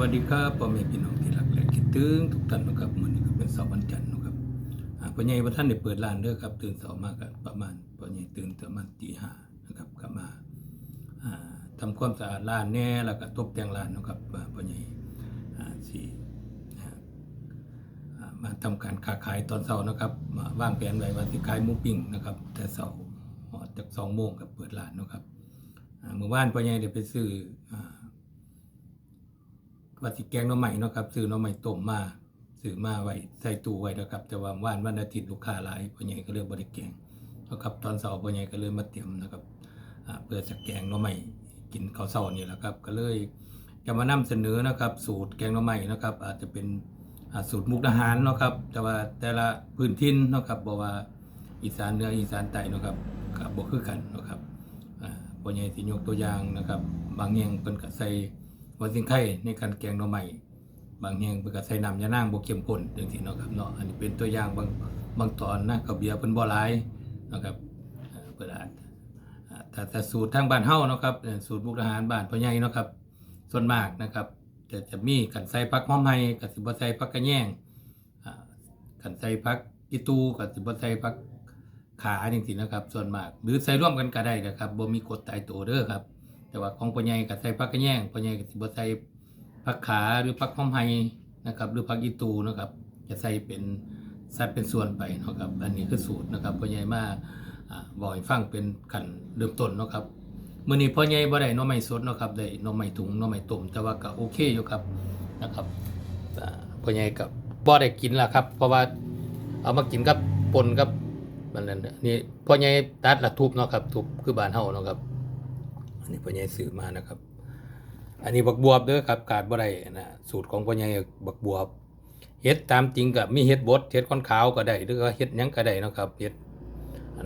วัสดีครับพ่อแม่พี่น้องที่รักและคิดถึงทุกท่านนะครับมื้อนี้ก็เป็นเสาร์วันจันทร์นะครับอ่าพ่อใหญ่ว่าท่านได้เปิดร้านเด้อครับ ตื่นเช้ามาก็ประมาณพ่อใหญ่ตื่นประมาณตีห้านะครับก็มาอ่าทำความสะอาดร้านแหน่แล้วก็ตกแต่งร้านนะครับว่าพ่อใหญ่อ่าสิอ่าอ่ามาทำการค้าขายตอนเช้านะครับมาวางแผนไว้ว่าสิขายหมูปิ้งนะครับ แต่เช้าฮอจาก2โมงก็เปิดร้านนะครับอ่าเมื่อวานพ่อใหญ่ได้ไปซื้ออ่า ว่าสิแกงน่อใหม่เนาะครับซื้อน่อใหม่ต้มมาซื้อมาไว้ใส่ตู้ไว้แล้วครับ แต่ว่าวันวันอาทิตย์ลูกค้าหลายพ่อใหญ่ก็เลยบ่ได้แกงนะครับตอนเช้าพ่อใหญ่ก็เลยมาเตรียมนะครับเพื่อจะแกงน่อใหม่กินข้าวเช้านี่แหละครับ ก็เลยจะมานำเสนอนะครับ สูตรแกงน่อใหม่นะครับ อาจจะเป็นสูตรมุกดาหารเนาะครับ แต่ว่าแต่ละพื้นถิ่นเนาะครับบ่ว่าอีสานเหนืออีสานใต้เนาะครับก็บ่คือกันเนาะครับอ่าพ่อใหญ่สิยกตัวอย่างนะครับ บางแห่งเพิ่นก็ใส่ วันสิงไข่ในการแกงหน่อใหม่บางแห่งเพิ่นก็ใส่น้ำยานางบ่เข้มข้นจังซี่เนาะครับเนาะอันนี้เป็นตัวอย่างบางบางตอนนะข้าวเบียร์เพิ่นบ่อหลายนะครับเอ่อเพิ่นอาจอ่าถ้าถ้าสูตรทางบ้านเฮาเนาะครับสูตรมุกดาหารบ้านพ่อใหญ่เนาะครับส่วนมากนะครับจะจะมีกันใส่ผักหอมไห้ก็สิบใส่ผักกระแยงอ่ากันใส่ผักอีตูก็สิบใส่ผักขาจังซี่นะครับ ส่วนมาก หรือใส่ร่วมกันก็ได้นะครับบ่มีกฎตายตัวเด้อครับ แต่ว่าของพ่อใหญ่ก็ใส่ผักกระแยงพ่อใหญ่ก็สิบใส่ผักขาหรือผักหอมไหนะครับ หรือผักอีตูนะครับ จะใส่เป็นสัดเป็นส่วนไปนะครับ อันนี้คือสูตรนะครับพ่อใหญ่มาอ่าบอกให้ฟังเป็นขันเริ่มต้นนะครับมื้อนี้พ่อใหญ่บ่ได้น่อไม้สดนะครับได้น่อไม้ถุงน่อไม้ต้มแต่ว่าก็โอเคอยู่ครับนะครับพ่อใหญ่ก็บ่ได้กินล่ะครับ เพราะว่าเอามากินกับปนกับมันนั่นนี่พ่อใหญ่ตัดละทุบเนาะครับทุบคือบ้านเฮาเนาะครับ อันนี้พ่อใหญ่ซื้อมานะครับ อันนี้บักบวบเด้อครับขาดบ่ได้นะสูตรของพ่อใหญ่บักบวบเฮ็ดตามจริงก็มีเฮ็ดบดเฮ็ดค้อนขาวก็ได้หรือว่าเฮ็ดยังก็ได้นะครับเฮ็ด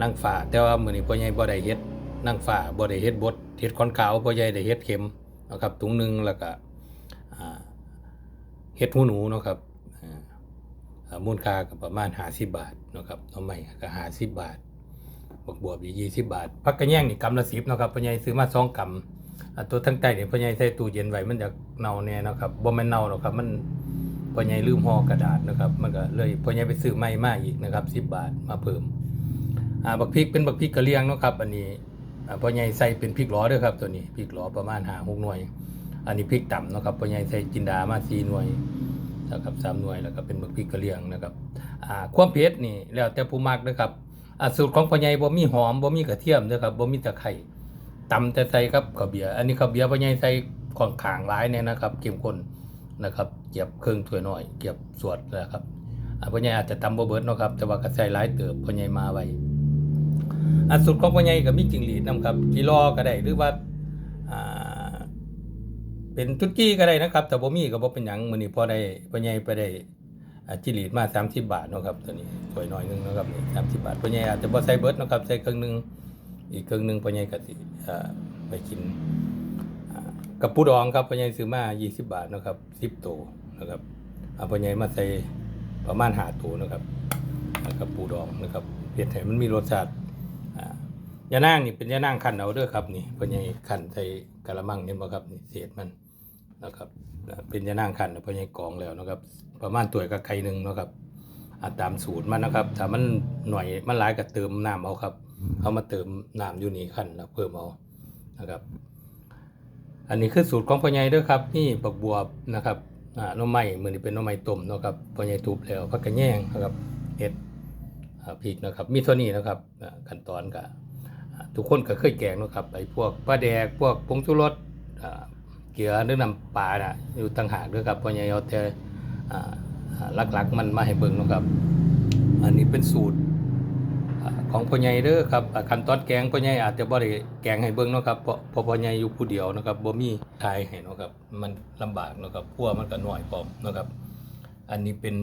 นางฟ้าแต่ว่ามื้อนี้พ่อใหญ่บ่ได้เฮ็ดนางฟ้าบ่ได้เฮ็ดบดเฮ็ดค้อนขาวพ่อใหญ่ได้เฮ็ดเข็มนะครับถุงหนึงแล้วก็เฮ็ดหูหนูนะครับมูลค่าก็ประมาณ 50 บาทนะครับหน่อไม้ก็50 บาท บักบวบอีกยี่สิบบาทพักกระแยงนี่กำละสิบนะครับพ่อใหญ่ซื้อมาสองกำตัวทั้งใต้นี่พ่อใหญ่ใส่ตู้เย็นไว้มันจะเน่าแน่เนาะครับบ่แม่นเน่าหรอกครับ มันพ่อใหญ่ลืมห่อกระดาษนะครับ มันก็เลยพ่อใหญ่ไปซื้อใหม่มาอีกนะครับสิบบาทมาเพิ่มอ่าบักพริกเป็นบักพริกกระเหรี่ยงนะครับ อันนี้อ่าพ่อใส่เป็นพริกหลอด้อครับตัวนี้พริกหลอประมาณ5 6หกหน่วย อันนี้พริกต่ำนะครับพ่อใหญ่ใส่จินดามา4หน่วยนะครับสามหน่วยแล้วก็เป็นบักพริกกระเหรี่ยงนะครับอ่าความเผ็ดนี่แล้วแต่ผู้มักนะครับ สูตรของพ่อใหญ่บ่มีหอมบ่มีกระเทียมเด้อครับบ่มีตะไคร้ตำแต่ใส่ครับข้าวเบียร์อันนี้ข้าวเบียร์พ่อใหญ่ใส่ค่อนข้างหลายเนี่ยนะครับเข้มข้นนะครับเกียบครึ่องถ้วยน้อยเกียบสวดนะครับอะพ่อใหญ่อาจจะตำบ่เบิดเนาะครับแต่ว่าก็ใส่หลายเติบพ่อใหญ่มาไว้อะสูตรของพ่อใหญ่ก็มีจิงหรีดนํครับกิโลก็ได้หรือว่าอ่าเป็นตุ๊ดกี้ก็ได้นะครับ แต่บ่มีก็บ่เป็นหยังมื้อนี้พอได้พ่อใหญ่ไปได้ จิลีดมา30บบาทนะครับตัวนี้ถ้วยน้อยนึงนะครับนี่30บบาทพ่อใหญ่อาจจะบ่ใส่เบิดนะครับใส่ครึ่งหนึงอีกครึ่งหนึงพ่อใหญ่ก็สิอ่าไปกินกับปูดองครับพ่อใหญ่ซื้อมา20บบาทนะครับ10ตัวนะครับอ่าพ่อใหญ่มาใส่ประมาณ5ตัวนะครับกับปูดองนะครับเฮ็ดให้มันมีรสชาติอ่ายานางนี่เป็นยานางคันเอาเด้อครับนี่พ่อใหญ่คั่นใส่กะละมังเห็นบ่ครับนี่เศษมัน นะครับเป็นยานางคันเพราะยังกองแล้วนะครับ ประมาณตัวกับไข่หนึ่งนะครับอาตามสูตรมันนะครับถ้ามันหน่อยมันหลายก็เติมน้ำเอาครับเอามาเติมน้ำอยู่นี่คันแล้วเพิ่มเอานะครับ อันนี้คือสูตรของพ่อใหญ่ด้วยครับนี่บักบวบนะครับอ่าน่อไม้มือนี้เป็นน่อไม้ต้มนะครับพ่อใหญ่ทุบแล้วพักกระแยงนะครับเห็ดพริกนะครับ มีเท่านี้นะครับขั้นตอนก็อ่าทุกคนก็เคยแกงนะครับไอ้พวกปลาแดกพวกผงชูรสอ่า เกลือหรือน้ำปลาน่ะอยู่ต่างหากด้วยครับพราะใหญ่เอาแต่อ่าอ่าหลักๆ มันมาให้เบิ่งนะครับ อันนี้เป็นสูตรของพ่อใหญ่เด้อครับอ่าขั้นตอนแกงพ่อใหญ่อาจจะบ่ได้แกงให้เบิ่งเนาะครับเพราะพราะพ่อใหญ่อยู่ผู้เดียวนะครับบ่มีทายให้เนาะครับมันลำบากเนาะครับพัวมันก็น้อยพร้อมเนาะครับ อันนี้เป็น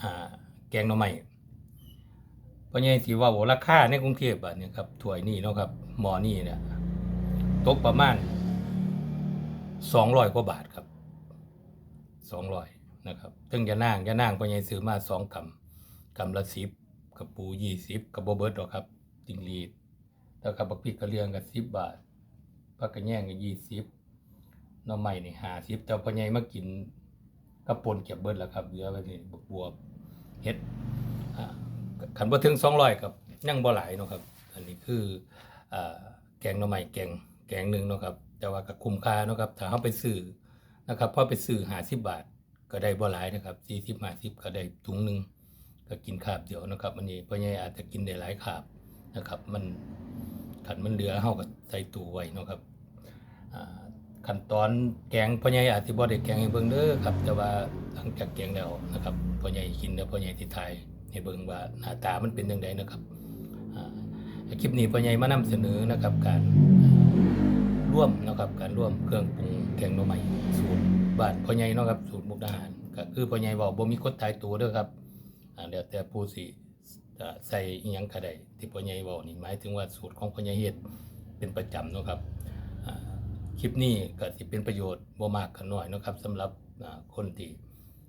อ่าแกงหน่อไม้พ่อใหญ่สิว้าราคาในกรุงเทพอะเนี่ยครับถ้วยนี้เนาะครับหม้อนี้เนี่ยตกประมาณ สองร้อยกว่าบาทครับสองร้อยนะครับซึ่งยานางยานางพ่อใหญ่ซื้อมาสองกำกำละสิบกับปูยี่สิบกับโบเบิร์ตหรอครับจิงรีดแล้วกับบักพริกกระเลียงกับสิบบาทผักกระแยงกับยี่สิบหน่อไม้นี่50แต่พอใหญ่มากินกระปนเก็บเบิร์ดแล้วครับเหลือไว้นี่บวบเฮ็ดอ่าคันบ่ถึง200ครับยังบ่หลายเนาะครับ อันนี้คืออ่าแกงน่อไม้แกงแกงหนึ่งเนาะครับ แต่ว่าก็คุ้มค่าเนาะครับถ้าเฮาไปซื้อนะครับพอไปซื้อ50บาทก็ได้บ่หลายนะครับ40 50ก็ได้ถุงหนึงก็กินคาบเดียวนะครับอันนี้พ่อใหญ่อาจจะกินได้หลายคาบนะครับมันคันมันเหลือเฮาก็ใส่ตู้ไว้เนาะครับขั้นตอนแกงพ่อใหญ่อาจสิบ่ได้แกงให้เบิ่งเด้อครับ แต่ว่าหลังจากแกงแล้วนะครับพ่อใหญ่กินแล้วพ่อใหญ่สิถ่ายให้เบิ่งว่าหน้าตามันเป็นจังไดนะครับคลิปนี้พ่อใหญ่มานำเสนอนะครับการ ร่วมนะครับการร่วมเครื่องปรุงแกงหน่อไม้สูตรบ้านพ่อใหญ่เนาะครับสูตรมุกดาหารก็คือพ่อใหญ่เว้าบ่มีกฎตายตัวเด้อครับอ่าแล้วแต่ผู้สิใส่อีหยังก็ได้ที่พ่อใหญ่เว้านี่หมายถึงว่าสูตรของพ่อใหญ่เฮ็ดเป็นประจำเนาะครับคลิปนี้ก็สิเป็นประโยชน์บ่มากก็น้อยเนาะครับสำหรับคนที่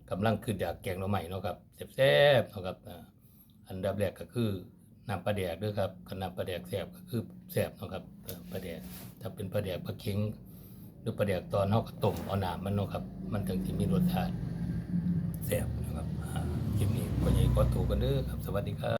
กำลังคืออยากแกงหน่อไม้เนาะครับแซ่บๆเนาะครับอันดับแรกก็คือ น้ำปลาแดกด้วยครับคันน้ำปลาแดกแสบก็คือแสบนะครับปลาแดกถ้าเป็นปลาแดกปลาเค็งหรือปลาแดกตอนเฮาก็ต้มเอาน้ำมันนะครับ มันถึงที่มีรสชาติแสบนะครับอ่าคลิปนี้ก็ใหญ่ขอถูกกันเด้อครับ สวัสดีครับ